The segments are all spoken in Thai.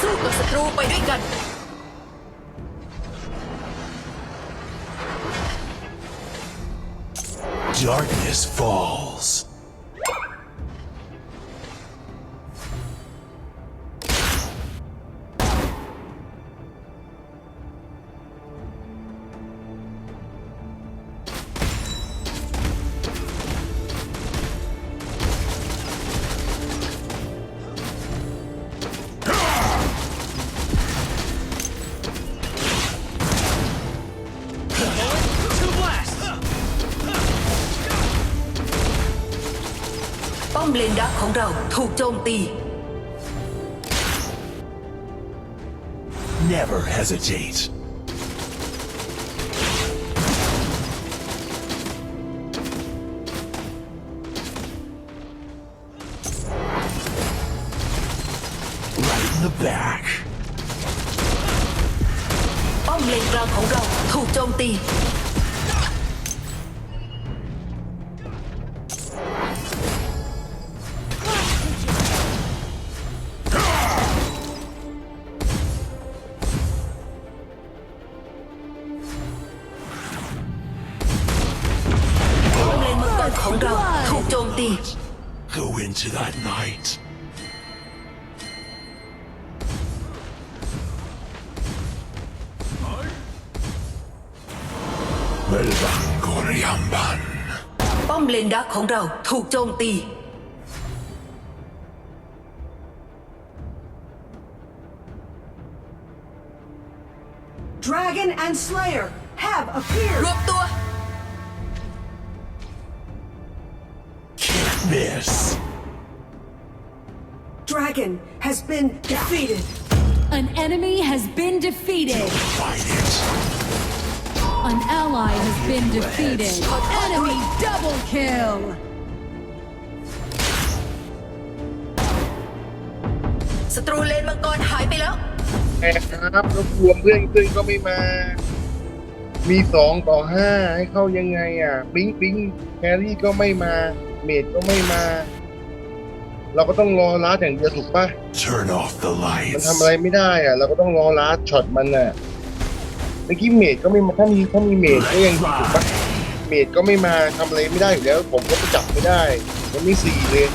สู้กับศัตรูไปด้วยกัน Darkness falls. ของเราถูกโจมตี Never hesitate. Right in the back. ป้อมเลนกลางของเราถูกโจมตี ของเราถูกโจมตี Go into that night. Melbang Koryamban. ป้อมเลนดักของเราถูกโจมตี Dragon and Slayer have ร appeared. วบตัว Can't miss. Dragon has been defeated. An enemy has been defeated. Fight it. An ally has been defeated. Enemy double kill. ศัตรูเลนมังกรหายไปแล้วแอบครับรบกวนเพื่อนเพื่อนก็ไม่มา มีสองต่อห้าให้เข้ายังไงอะ ปิงปิงแครี่ก็ไม่มา เมดก็ไม่มา เราก็ต้องรอลาดอย่างเดียวถูกปะ Turn off the มัน lights. ทำอะไรไม่ได้อะเราก็ต้องรอลาดช็อตมันอะเมื่อกี้เมดก็ไม่มาถ้ามีถ้ามีเมดก็ยังดีถูกปะเมดก็ไม่มาทำอะไรไม่ได้อยู่แล้ว ผมก็ไปจับไม่ได้มันไม่สี่เลย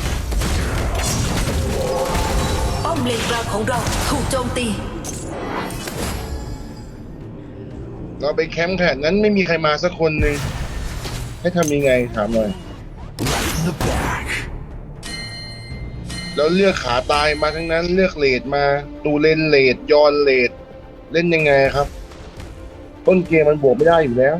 ป้อมเลนกลางของเราถูกโจมตี เราไปแคมป์ขนาดนั้นไม่มีใครมาสักคนหนึ่งให้ทำยังไงถามหน่อย Right in the back. แล้วเลือกขาตายมาทั้งนั้นเลือกเลดมาตูเลนเลดยอนเลดเล่นยังไงครับ ต้นเกมมันบวกไม่ได้อยู่แล้ว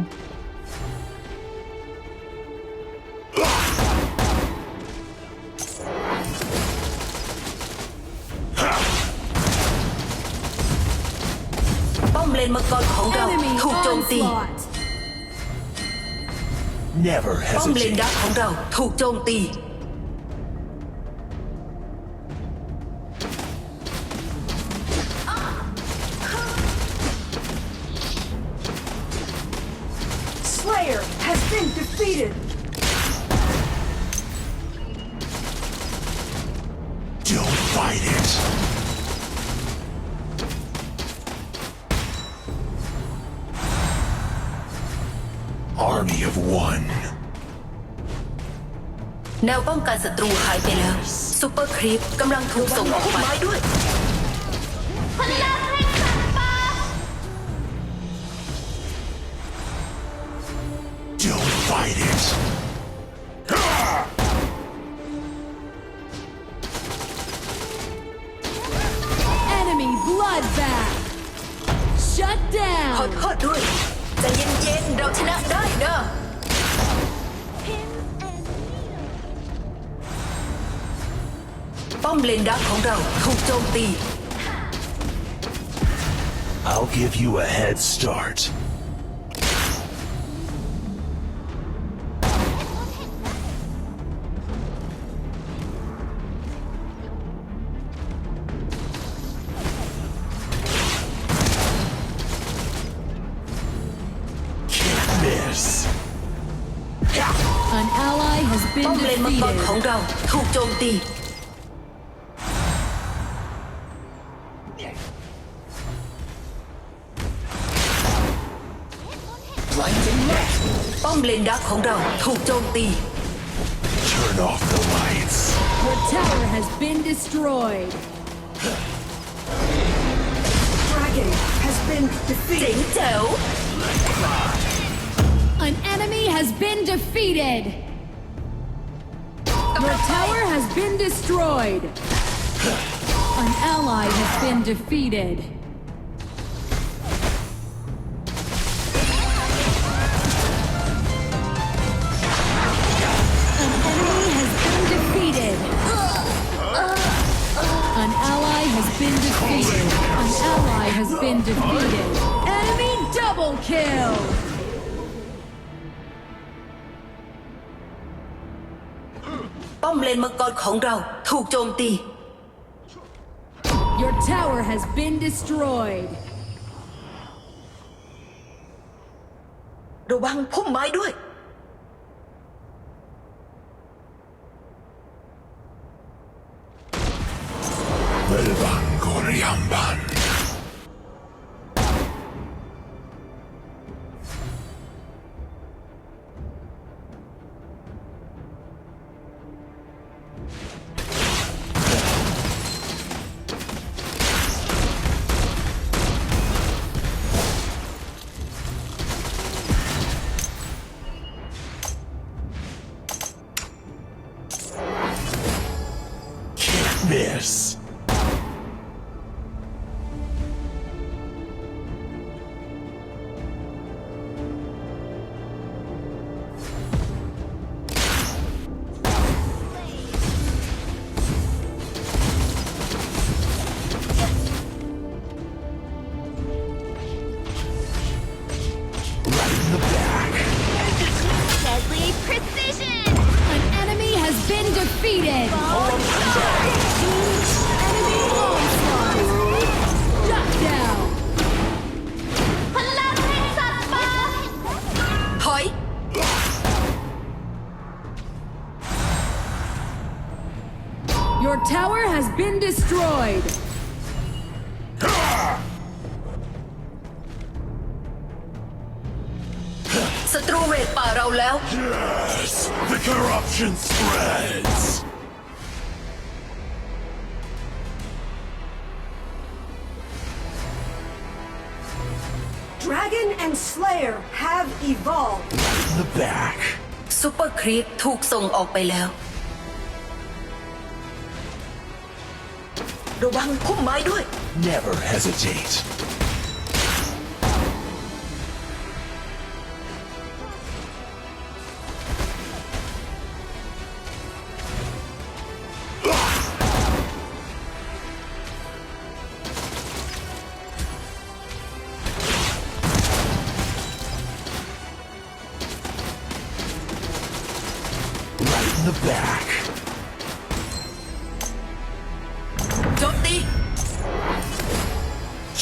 ป้อมเลนมังกรของเรา Enemy ถูกโจมตี onslaught. Never ป้อมเลน hesitate. ดักของเราถูกโจมตี Slayer has been defeated. Don't fight it. แนวป้องกันศัตรูหายไปแล้วซูเปอร์ครีปกำลังถูกส่งออกไปด้วย Don't fight it. Enemy bloodbath. Shut ขอ down. โทษด้วยใจเย็นๆ เราชนะได้นะ ป้อมเลนดักของเราถูกโจมตี I'll give you a head start. Can't miss. An ally has ป้อ been มเลนมังกรของ defeated. เราถูกโจมตี ป้อมเลนดักของเราถูกโจมตี Turn off the lights. Your tower has been destroyed. Dragon has been เจ๋ง defeated. แจ๋ว An enemy has been defeated. Your tower has been destroyed. An ally has been defeated. เลนมังกรของเราถูกโจมตี Your tower has been destroyed. ระวังพุ่มไม้ด้วย Your tower has been destroyed. ศัตรูเรดป่าเราแล้ว Yes, the corruption spreads. Dragon and Slayer have evolved. In the back. ซูเปอร์ครีปถูกส่งออกไปแล้ว ระวังพุ่มไม้ด้วย Never hesitate. Right in the back.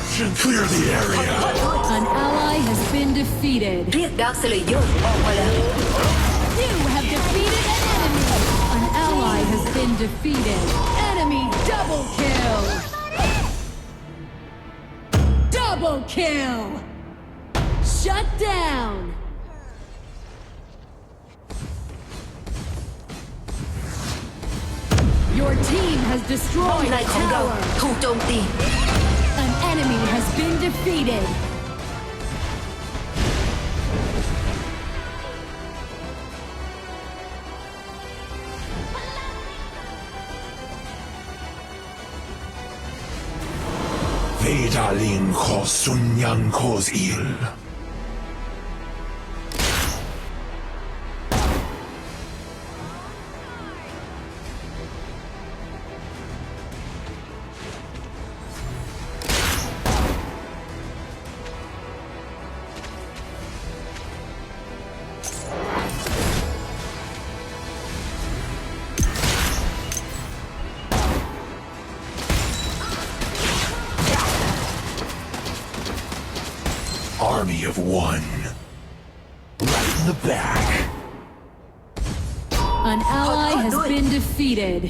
Eruption, clear the area. An ally has been defeated. You have defeated an enemy. An ally has been defeated. Enemy double kill. Double kill. Shut down. Your team has destroyed the tower enemy has been defeated. Weder Lin Kos Kos Il. Of one. Right in the back. An ally has been defeated.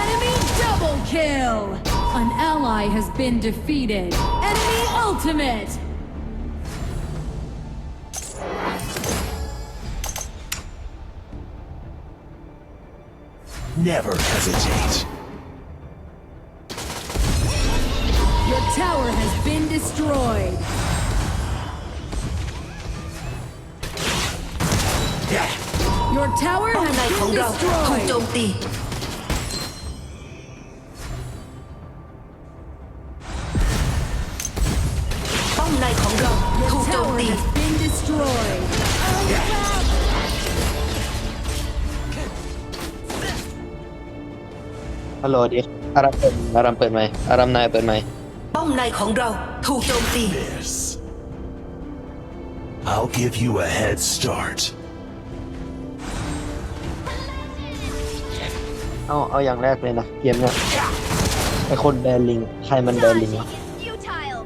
Enemy double kill. An ally has been defeated. Enemy ultimate. Never hesitate. Your tower has been destroyed. Your tower ป้อมใน has ของ been เราถูกโจ destroyed. มตี ป้อมในของเรา Your ถูกโจม tower ตี has been destroyed. ฮัลโหลดีอารามเปิดอารามเปิดไหมค์อารามนายเปิดไหมค์ ป้อมในของเราถูกโจมตี This. I'll give you a head start. เอาเอาอย่างแรกเลยนะเกมเนี้ยไอคนแบนลิงใครมันแบนลิง Dodging วะ is futile.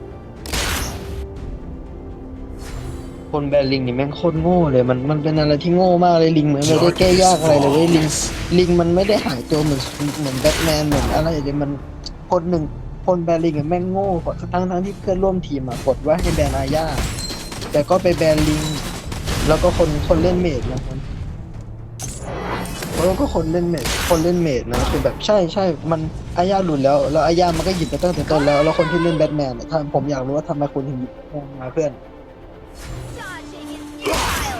คนแบนลิงนี่แม่งโคตรโง่เลยมันมันเป็นอะไรที่โง่มากเลยลิงเหมือนไม่ได้แก้ยากอะไรเลยเว้ยลิงลิงมันไม่ได้หายตัวเหมือนเหมือนแบทแมนเหมือนอะไรเลยมันคนหนึ่งคนแบนลิงอะแม่งโง่กว่าทั้งทั้งที่เพื่อนร่วมทีมอะกดว่าให้แบนอาญาแต่ก็ไปแบนลิง แล้วก็คนคนเล่นเมดนะมัน แล้วก็คนเล่นเมดคนเล่นเมดนะคือแบบใช่ใช่มันอาญาหลุดแล้วแล้วอาญามันก็หยิบไปตั้งแต่ต้นแล้วแล้วคนที่เล่นแบทแมนอะถ้าผมอยากรู้ว่าทำไมคุณถึงหยิบแบทแมนมาเพื่อน Dodging is futile.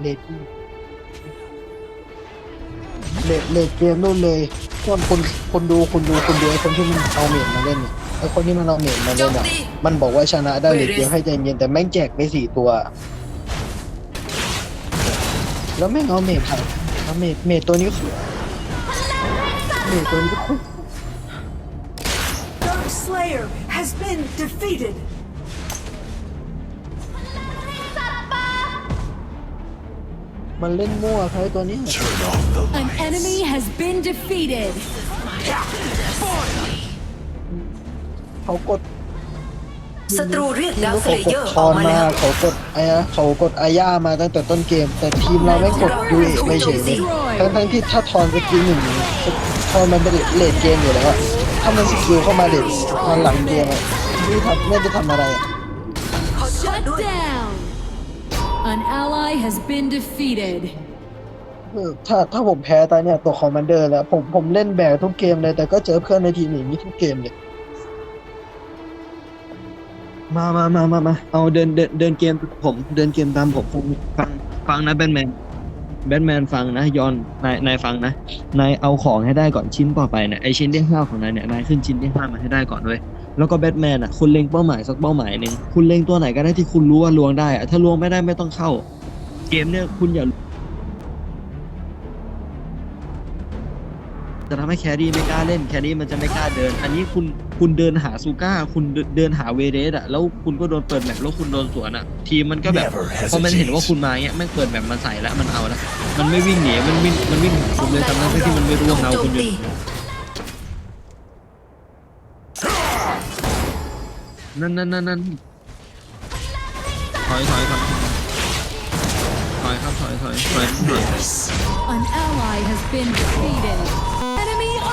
เลดเลดเลดเกมนู่นเลยคนคนคนดูคนดูคนดูไอ้คนที่มันเอาเมดมาเล่นเนี่ยไอ้คนที่มันเอาเมดมาเล่นอะมันบอกว่าชนะได้เลดเกมให้ใจเย็นแต่แม่งแจกไปสี่ตัว แล้วแม่งเอาเมดค่ะ เอาเมดเมดตัวนี้คือเมดตัวนี้ก็คือ Dark Slayer has been defeated. มันเล่นมั่วใครตัวนี้ Turn off the An lights. enemy has been defeated. เขากด ศัตรูเรียกดาวสเขาเลกเยดอร์ทอออกนมามาแล้วเขากดไอ้อะเขากดอาญามาตั้งแต่ต้นเกม แต่ทีมเราไม่กดยูเอไม่เฉยเลยทั้งทั้งๆที่ถ้าทอนสกิลหนึ่งทอนมันเป็นเลดเกมอยู่แล้วอะถ้ามันสกิลเข้ามาเลดตอนหลังเกมอะไม่ทำไม่ได้ทำอะไรอะ ขอโทษ Shut ด้วย down. An ally has been defeated. เออถ้าถ้าผมแพ้ตอนเนี้ยตัวคอมมานเดอร์แล้ว ผมผมเล่นแบกทุกเกมเลย แต่ก็เจอเพื่อนในทีมอย่างนี้ทุกเกมเลย มามามามามาเอาเดินเดินเดินเกมผม เดินเกมตามผมฟังฟังฟังนะแบทแมนแบทแมนฟังนะยอนนายนายฟังนะนายเอาของให้ได้ก่อนชิ้นต่อไปเนี่ยไอชิ้นที่ห้าของนายเนี่ยนายขึ้นชิ้นที่ห้ามาให้ได้ก่อนด้วยแล้วก็แบทแมนอะคุณเล็งเป้าหมายสักเป้าหมายหนึ่งคุณเล็งตัวไหนก็ได้ที่คุณรู้ว่าลวงได้อะถ้าลวงไม่ได้ไม่ต้องเข้า เกมเนี่ยคุณอย่า จะทำให้แครี่ไม่กล้าเล่นแครี่มันจะไม่กล้าเดิน อันนี้คุณคุณเดินหาซูก้า คุณเดินเดินหาเวเดสอะแล้วคุณก็โดนเปิดแมปแล้วคุณโดนสวนอะทีมมันก็แบบ Never พอมันเห็นว่า hesitate. คุณมาเงี้ยแม่งเปิดแมปมันใส่แล้วมันเอาแล้วมันไม่วิ่งหนีมันวิ่งมันวิ่งหาคุณเลยทำให้ที่มันไม่รู้ว่าเงาคุณอยู่นั่นนั่นนั่นนั่นถอยถอยถอยถอยครับถอยถอยถอยถอย